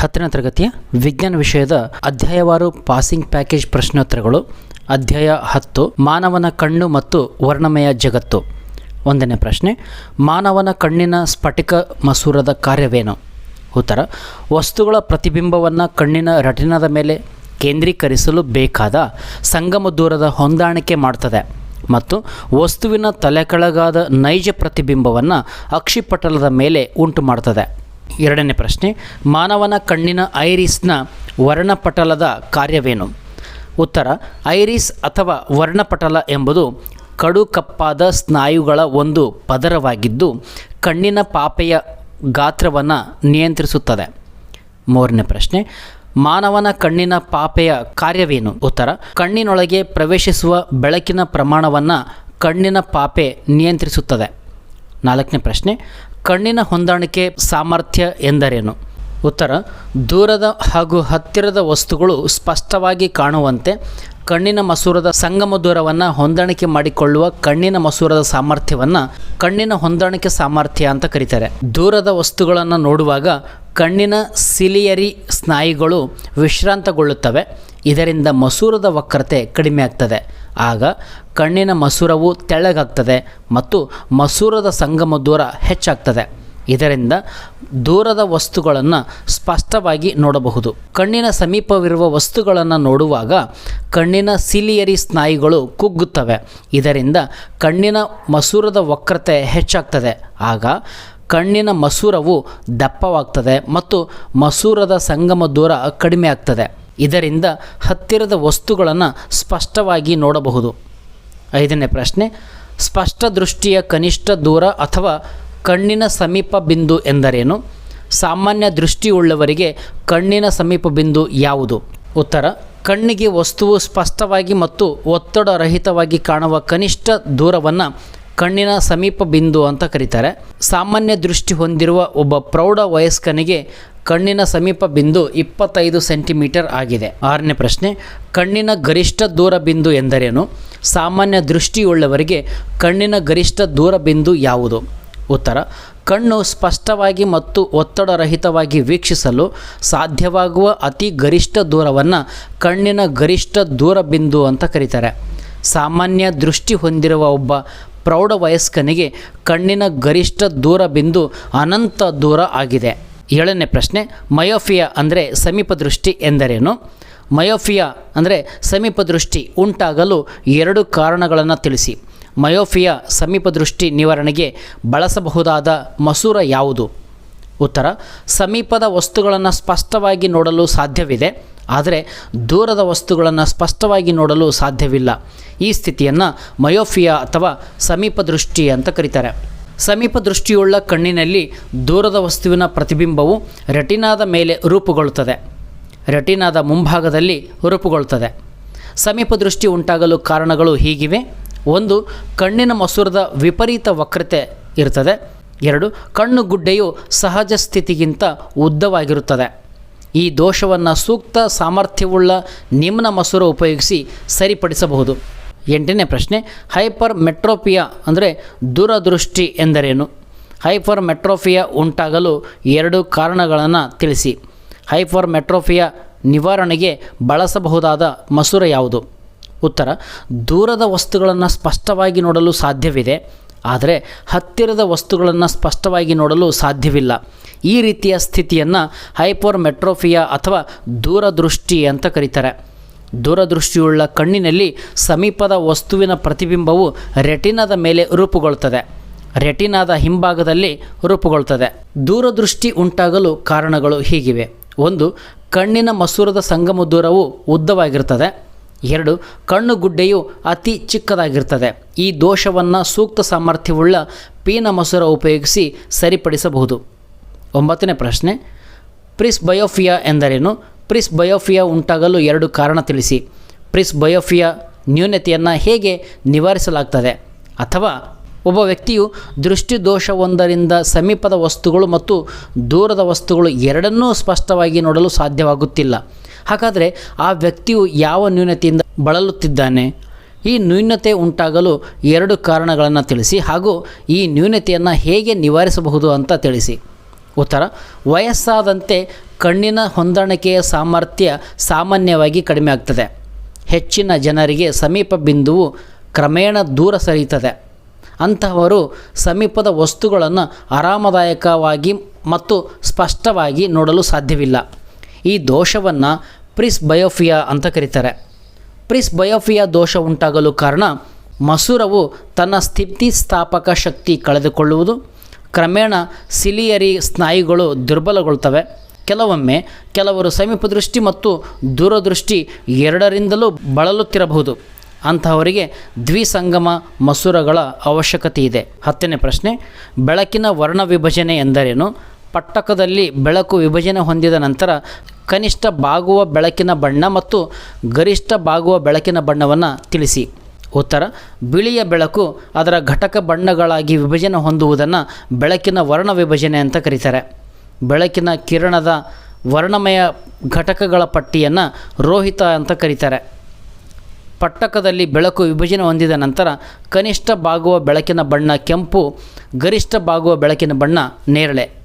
ಹತ್ತನೇ ತರಗತಿಯ ವಿಜ್ಞಾನ ವಿಷಯದ ಅಧ್ಯಾಯವಾರು ಪಾಸಿಂಗ್ ಪ್ಯಾಕೇಜ್ ಪ್ರಶ್ನೋತ್ತರಗಳು, ಅಧ್ಯಾಯ ಹತ್ತು, ಮಾನವನ ಕಣ್ಣು ಮತ್ತು ವರ್ಣಮಯ ಜಗತ್ತು. ಒಂದನೇ ಪ್ರಶ್ನೆ, ಮಾನವನ ಕಣ್ಣಿನ ಸ್ಫಟಿಕ ಮಸೂರದ ಕಾರ್ಯವೇನು? ಉತ್ತರ, ವಸ್ತುಗಳ ಪ್ರತಿಬಿಂಬವನ್ನು ಕಣ್ಣಿನ ರಟಿನದ ಮೇಲೆ ಕೇಂದ್ರೀಕರಿಸಲು ಬೇಕಾದ ಸಂಗಮ ದೂರದ ಹೊಂದಾಣಿಕೆ ಮಾಡ್ತದೆ. ಮತ್ತು, ವಸ್ತುವಿನ ತಲೆಕೆಳಗಾದ ನೈಜ ಪ್ರತಿಬಿಂಬವನ್ನು ಅಕ್ಷಿಪಟಲದ ಮೇಲೆ ಉಂಟು ಮಾಡ್ತದೆ ಎರಡನೇ ಪ್ರಶ್ನೆ, ಮಾನವನ ಕಣ್ಣಿನ ಐರಿಸ್ನ ವರ್ಣಪಟಲದ ಕಾರ್ಯವೇನು? ಉತ್ತರ, ಐರಿಸ್ ಅಥವಾ ವರ್ಣಪಟಲ ಎಂಬುದು ಕಡು ಕಪ್ಪಾದ ಸ್ನಾಯುಗಳ ಒಂದು ಪದರವಾಗಿದ್ದು, ಕಣ್ಣಿನ ಪಾಪೆಯ ಗಾತ್ರವನ್ನು ನಿಯಂತ್ರಿಸುತ್ತದೆ. ಮೂರನೇ ಪ್ರಶ್ನೆ, ಮಾನವನ ಕಣ್ಣಿನ ಪಾಪೆಯ ಕಾರ್ಯವೇನು? ಉತ್ತರ, ಕಣ್ಣಿನೊಳಗೆ ಪ್ರವೇಶಿಸುವ ಬೆಳಕಿನ ಪ್ರಮಾಣವನ್ನು ಕಣ್ಣಿನ ಪಾಪೆ ನಿಯಂತ್ರಿಸುತ್ತದೆ. ನಾಲ್ಕನೇ ಪ್ರಶ್ನೆ ಕಣ್ಣಿನ ಹೊಂದಾಣಿಕೆ ಸಾಮರ್ಥ್ಯ ಎಂದರೇನು? ಉತ್ತರ, ದೂರದ ಹಾಗೂ ಹತ್ತಿರದ ವಸ್ತುಗಳು ಸ್ಪಷ್ಟವಾಗಿ ಕಾಣುವಂತೆ ಕಣ್ಣಿನ ಮಸೂರದ ಸಂಗಮ ದೂರವನ್ನು ಹೊಂದಾಣಿಕೆ ಮಾಡಿಕೊಳ್ಳುವ ಕಣ್ಣಿನ ಮಸೂರದ ಸಾಮರ್ಥ್ಯವನ್ನು ಕಣ್ಣಿನ ಹೊಂದಾಣಿಕೆ ಸಾಮರ್ಥ್ಯ ಅಂತ ಕರೀತಾರೆ. ದೂರದ ವಸ್ತುಗಳನ್ನು ನೋಡುವಾಗ ಕಣ್ಣಿನ ಸಿಲಿಯರಿ ಸ್ನಾಯುಗಳು ವಿಶ್ರಾಂತಗೊಳ್ಳುತ್ತವೆ. ಇದರಿಂದ ಮಸೂರದ ವಕ್ರತೆ ಕಡಿಮೆ ಆಗ ಕಣ್ಣಿನ ಮಸೂರವು ತೆಳ್ಳಗಾಗ್ತದೆ ಮತ್ತು ಮಸೂರದ ಸಂಗಮ ದೂರ ಹೆಚ್ಚಾಗ್ತದೆ. ಇದರಿಂದ ದೂರದ ವಸ್ತುಗಳನ್ನು ಸ್ಪಷ್ಟವಾಗಿ ನೋಡಬಹುದು. ಕಣ್ಣಿನ ಸಮೀಪವಿರುವ ವಸ್ತುಗಳನ್ನು ನೋಡುವಾಗ ಕಣ್ಣಿನ ಸಿಲಿಯರಿ ಸ್ನಾಯುಗಳು ಕುಗ್ಗುತ್ತವೆ. ಇದರಿಂದ ಕಣ್ಣಿನ ಮಸೂರದ ವಕ್ರತೆ ಹೆಚ್ಚಾಗ್ತದೆ. ಆಗ ಕಣ್ಣಿನ ಮಸೂರವು ದಪ್ಪವಾಗ್ತದೆ ಮತ್ತು ಮಸೂರದ ಸಂಗಮ ದೂರ ಕಡಿಮೆ ಆಗ್ತದೆ ಇದರಿಂದ ಹತ್ತಿರದ ವಸ್ತುಗಳನ್ನು ಸ್ಪಷ್ಟವಾಗಿ ನೋಡಬಹುದು. ಐದನೇ ಪ್ರಶ್ನೆ, ಸ್ಪಷ್ಟ ದೃಷ್ಟಿಯ ಕನಿಷ್ಠ ದೂರ ಅಥವಾ ಕಣ್ಣಿನ ಸಮೀಪ ಬಿಂದು ಎಂದರೇನು? ಸಾಮಾನ್ಯ ದೃಷ್ಟಿಯುಳ್ಳವರಿಗೆ ಕಣ್ಣಿನ ಸಮೀಪ ಬಿಂದು ಯಾವುದು? ಉತ್ತರ, ಕಣ್ಣಿಗೆ ವಸ್ತುವು ಸ್ಪಷ್ಟವಾಗಿ ಮತ್ತು ಒತ್ತಡರಹಿತವಾಗಿ ಕಾಣುವ ಕನಿಷ್ಠ ದೂರವನ್ನು ಕಣ್ಣಿನ ಸಮೀಪ ಬಿಂದು ಅಂತ ಕರೀತಾರೆ. ಸಾಮಾನ್ಯ ದೃಷ್ಟಿ ಹೊಂದಿರುವ ಒಬ್ಬ ಪ್ರೌಢ ವಯಸ್ಕನಿಗೆ ಕಣ್ಣಿನ ಸಮೀಪ ಬಿಂದು ಇಪ್ಪತ್ತೈದು ಸೆಂಟಿಮೀಟರ್ ಆಗಿದೆ. ಆರನೇ ಪ್ರಶ್ನೆ, ಕಣ್ಣಿನ ಗರಿಷ್ಠ ದೂರ ಬಿಂದು ಎಂದರೇನು? ಸಾಮಾನ್ಯ ದೃಷ್ಟಿಯುಳ್ಳವರಿಗೆ ಕಣ್ಣಿನ ಗರಿಷ್ಠ ದೂರ ಬಿಂದು ಯಾವುದು? ಉತ್ತರ, ಕಣ್ಣು ಸ್ಪಷ್ಟವಾಗಿ ಮತ್ತು ಒತ್ತಡರಹಿತವಾಗಿ ವೀಕ್ಷಿಸಲು ಸಾಧ್ಯವಾಗುವ ಅತಿ ಗರಿಷ್ಠ ದೂರವನ್ನು ಕಣ್ಣಿನ ಗರಿಷ್ಠ ದೂರ ಬಿಂದು ಅಂತ ಕರೀತಾರೆ. ಸಾಮಾನ್ಯ ದೃಷ್ಟಿ ಹೊಂದಿರುವ ಒಬ್ಬ ಪ್ರೌಢ ವಯಸ್ಕನಿಗೆ ಕಣ್ಣಿನ ಗರಿಷ್ಠ ದೂರ ಬಿಂದು ಅನಂತ ದೂರ ಆಗಿದೆ. ಏಳನೇ ಪ್ರಶ್ನೆ, ಮಯೋಫಿಯಾ ಅಂದರೆ ಸಮೀಪ ದೃಷ್ಟಿ ಎಂದರೇನು? ಮಯೋಫಿಯಾ ಅಂದರೆ ಸಮೀಪ ದೃಷ್ಟಿ ಉಂಟಾಗಲು ಎರಡು ಕಾರಣಗಳನ್ನು ತಿಳಿಸಿ. ಮಯೋಫಿಯಾ ಸಮೀಪ ದೃಷ್ಟಿ ನಿವಾರಣೆಗೆ ಬಳಸಬಹುದಾದ ಮಸೂರ ಯಾವುದು? ಉತ್ತರ, ಸಮೀಪದ ವಸ್ತುಗಳನ್ನು ಸ್ಪಷ್ಟವಾಗಿ ನೋಡಲು ಸಾಧ್ಯವಿದೆ, ಆದರೆ ದೂರದ ವಸ್ತುಗಳನ್ನು ಸ್ಪಷ್ಟವಾಗಿ ನೋಡಲು ಸಾಧ್ಯವಿಲ್ಲ. ಈ ಸ್ಥಿತಿಯನ್ನು ಮಯೋಫಿಯಾ ಅಥವಾ ಸಮೀಪ ದೃಷ್ಟಿ ಅಂತ ಕರೀತಾರೆ. ಸಮೀಪ ದೃಷ್ಟಿಯುಳ್ಳ ಕಣ್ಣಿನಲ್ಲಿ ದೂರದ ವಸ್ತುವಿನ ಪ್ರತಿಬಿಂಬವು ರೆಟಿನಾದ ಮೇಲೆ ರೂಪುಗೊಳ್ಳುತ್ತದೆ. ರೆಟಿನಾದ ಮುಂಭಾಗದಲ್ಲಿ ರೂಪುಗೊಳ್ಳುತ್ತದೆ. ಸಮೀಪ ದೃಷ್ಟಿ ಉಂಟಾಗಲು ಕಾರಣಗಳು ಹೀಗಿವೆ. ಒಂದು, ಕಣ್ಣಿನ ಮಸೂರದ ವಿಪರೀತ ವಕ್ರತೆ ಇರುತ್ತದೆ. ಎರಡು, ಕಣ್ಣು ಗುಡ್ಡೆಯು ಸಹಜ ಸ್ಥಿತಿಗಿಂತ ಉದ್ದವಾಗಿರುತ್ತದೆ. ಈ ದೋಷವನ್ನು ಸೂಕ್ತ ಸಾಮರ್ಥ್ಯವುಳ್ಳ ನಿಮ್ನ ಮಸೂರ ಉಪಯೋಗಿಸಿ ಸರಿಪಡಿಸಬಹುದು. ಎಂಟನೇ ಪ್ರಶ್ನೆ, ಹೈಪರ್ ಮೆಟ್ರೋಪಿಯಾ ಅಂದರೆ ದೂರದೃಷ್ಟಿ ಎಂದರೇನು? ಹೈಪರ್ ಮೆಟ್ರೋಫಿಯಾ ಉಂಟಾಗಲು ಎರಡು ಕಾರಣಗಳನ್ನು ತಿಳಿಸಿ. ಹೈಪರ್ ಮೆಟ್ರೋಫಿಯಾ ನಿವಾರಣೆಗೆ ಬಳಸಬಹುದಾದ ಮಸೂರ ಯಾವುದು? ಉತ್ತರ, ದೂರದ ವಸ್ತುಗಳನ್ನು ಸ್ಪಷ್ಟವಾಗಿ ನೋಡಲು ಸಾಧ್ಯವಿದೆ, ಆದರೆ ಹತ್ತಿರದ ವಸ್ತುಗಳನ್ನು ಸ್ಪಷ್ಟವಾಗಿ ನೋಡಲು ಸಾಧ್ಯವಿಲ್ಲ. ಈ ರೀತಿಯ ಸ್ಥಿತಿಯನ್ನು ಹೈಪರ್ ಮೆಟ್ರೋಫಿಯಾ ಅಥವಾ ದೂರದೃಷ್ಟಿ ಅಂತ ಕರೀತಾರೆ. ದೂರದೃಷ್ಟಿಯುಳ್ಳ ಕಣ್ಣಿನಲ್ಲಿ ಸಮೀಪದ ವಸ್ತುವಿನ ಪ್ರತಿಬಿಂಬವು ರೆಟಿನಾದ ಮೇಲೆ ರೂಪುಗೊಳ್ಳುತ್ತದೆ. ರೆಟಿನಾದ ಹಿಂಭಾಗದಲ್ಲಿ ರೂಪುಗೊಳ್ಳುತ್ತದೆ. ದೂರದೃಷ್ಟಿ ಉಂಟಾಗಲು ಕಾರಣಗಳು ಹೀಗಿವೆ. ಒಂದು, ಕಣ್ಣಿನ ಮಸೂರದ ಸಂಗಮ ದೂರವು ಉದ್ದವಾಗಿರುತ್ತದೆ. ಎರಡು, ಕಣ್ಣು ಗುಡ್ಡೆಯು ಅತಿ ಚಿಕ್ಕದಾಗಿರ್ತದೆ ಈ ದೋಷವನ್ನು ಸೂಕ್ತ ಸಾಮರ್ಥ್ಯವುಳ್ಳ ಪೀನ ಮಸೂರ ಉಪಯೋಗಿಸಿ ಸರಿಪಡಿಸಬಹುದು. ಒಂಬತ್ತನೇ ಪ್ರಶ್ನೆ ಪ್ರಿಸ್ ಬಯೋಫಿಯಾ ಎಂದರೇನು? ಪ್ರಿಸ್ ಬಯೋಫಿಯಾ ಉಂಟಾಗಲು ಎರಡು ಕಾರಣ ತಿಳಿಸಿ. ಪ್ರಿಸ್ ಬಯೋಫಿಯಾ ನ್ಯೂನತೆಯನ್ನು ಹೇಗೆ ನಿವಾರಿಸಲಾಗ್ತದೆ? ಅಥವಾ ಒಬ್ಬ ವ್ಯಕ್ತಿಯು ದೃಷ್ಟಿದೋಷವೊಂದರಿಂದ ಸಮೀಪದ ವಸ್ತುಗಳು ಮತ್ತು ದೂರದ ವಸ್ತುಗಳು ಎರಡನ್ನೂ ಸ್ಪಷ್ಟವಾಗಿ ನೋಡಲು ಸಾಧ್ಯವಾಗುತ್ತಿಲ್ಲ. ಹಾಗಾದರೆ ಆ ವ್ಯಕ್ತಿಯು ಯಾವ ನ್ಯೂನತೆಯಿಂದ ಬಳಲುತ್ತಿದ್ದಾನೆ? ಈ ನ್ಯೂನತೆ ಉಂಟಾಗಲು ಎರಡು ಕಾರಣಗಳನ್ನು ತಿಳಿಸಿ ಹಾಗೂ ಈ ನ್ಯೂನತೆಯನ್ನು ಹೇಗೆ ನಿವಾರಿಸಬಹುದು ಅಂತ ತಿಳಿಸಿ. ಉತ್ತರ, ವಯಸ್ಸಾದಂತೆ ಕಣ್ಣಿನ ಹೊಂದಾಣಿಕೆಯ ಸಾಮರ್ಥ್ಯ ಸಾಮಾನ್ಯವಾಗಿ ಕಡಿಮೆ ಹೆಚ್ಚಿನ ಜನರಿಗೆ ಸಮೀಪ ಬಿಂದುವು ಕ್ರಮೇಣ ದೂರ ಸರಿಯುತ್ತದೆ. ಅಂತಹವರು ಸಮೀಪದ ವಸ್ತುಗಳನ್ನು ಆರಾಮದಾಯಕವಾಗಿ ಮತ್ತು ಸ್ಪಷ್ಟವಾಗಿ ನೋಡಲು ಸಾಧ್ಯವಿಲ್ಲ. ಈ ದೋಷವನ್ನು ಪ್ರಿಸ್ ಬಯೋಫಿಯಾ ಅಂತ ಕರೀತಾರೆ. ಪ್ರಿಸ್ ಬಯೋಫಿಯಾ ದೋಷ ಉಂಟಾಗಲು ಕಾರಣ ಮಸೂರವು ತನ್ನ ಸ್ಥಿತಿಸ್ಥಾಪಕ ಶಕ್ತಿ ಕಳೆದುಕೊಳ್ಳುವುದು. ಕ್ರಮೇಣ ಸಿಲಿಯರಿ ಸ್ನಾಯುಗಳು ದುರ್ಬಲಗೊಳ್ತವೆ. ಕೆಲವೊಮ್ಮೆ ಕೆಲವರು ಸಮೀಪ ದೃಷ್ಟಿ ಮತ್ತು ದೂರದೃಷ್ಟಿ ಎರಡರಿಂದಲೂ ಬಳಲುತ್ತಿರಬಹುದು. ಅಂತಹವರಿಗೆ ದ್ವಿಸಂಗಮ ಮಸೂರಗಳ ಅವಶ್ಯಕತೆ ಇದೆ. ಹತ್ತನೇ ಪ್ರಶ್ನೆ, ಬೆಳಕಿನ ವರ್ಣ ವಿಭಜನೆ ಎಂದರೇನು? ಪಟ್ಟಕದಲ್ಲಿ ಬೆಳಕು ವಿಭಜನೆ ಹೊಂದಿದ ನಂತರ ಕನಿಷ್ಠ ಬಾಗುವ ಬೆಳಕಿನ ಬಣ್ಣ ಮತ್ತು ಗರಿಷ್ಠ ಬಾಗುವ ಬೆಳಕಿನ ಬಣ್ಣವನ್ನು ತಿಳಿಸಿ. ಉತ್ತರ, ಬಿಳಿಯ ಬೆಳಕು ಅದರ ಘಟಕ ಬಣ್ಣಗಳಾಗಿ ವಿಭಜನೆ ಹೊಂದುವುದನ್ನು ಬೆಳಕಿನ ವರ್ಣ ವಿಭಜನೆ ಅಂತ ಕರೀತಾರೆ. ಬೆಳಕಿನ ಕಿರಣದ ವರ್ಣಮಯ ಘಟಕಗಳ ಪಟ್ಟಿಯನ್ನು ರೋಹಿತ ಅಂತ ಕರೀತಾರೆ. ಪಟ್ಟಕದಲ್ಲಿ ಬೆಳಕು ವಿಭಜನೆ ಹೊಂದಿದ ನಂತರ ಕನಿಷ್ಠ ಬಾಗುವ ಬೆಳಕಿನ ಬಣ್ಣ ಕೆಂಪು, ಗರಿಷ್ಠ ಬಾಗುವ ಬೆಳಕಿನ ಬಣ್ಣ ನೇರಳೆ.